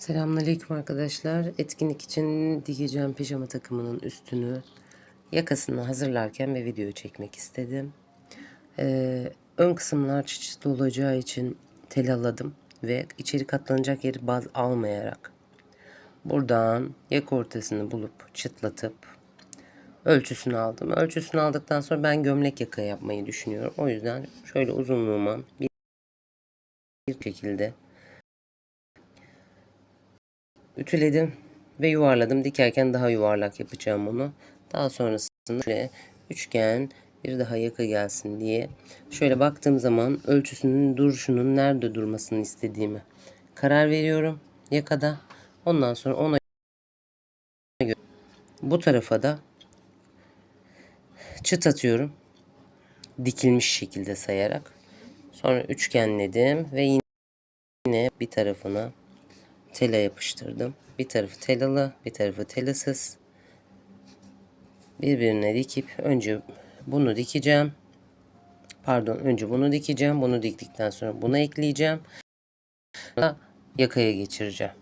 Selamünaleyküm arkadaşlar. Etkinlik için dikeceğim pijama takımının üstünü yakasını hazırlarken bir video çekmek istedim. Ee, ön kısımlar çıçıtlı olacağı için telaladım ve içeri katlanacak yeri baz almayarak buradan yak ortasını bulup çıtlatıp ölçüsünü aldım. Ölçüsünü aldıktan sonra ben gömlek yaka yapmayı düşünüyorum. O yüzden şöyle uzunluğuma bir şekilde ütüledim ve yuvarladım. Dikerken daha yuvarlak yapacağım onu. Daha sonrasında şöyle üçgen bir daha yaka gelsin diye şöyle baktığım zaman ölçüsünün duruşunun nerede durmasını istediğimi karar veriyorum yakada. Ondan sonra ona göre bu tarafa da çıt atıyorum. Dikilmiş şekilde sayarak. Sonra üçgenledim ve yine bir tarafına tela yapıştırdım. Bir tarafı telalı, bir tarafı telasız. Birbirine dikip önce bunu dikeceğim. Pardon, önce bunu dikeceğim. Bunu diktikten sonra bunu ekleyeceğim. Yakaya geçireceğim.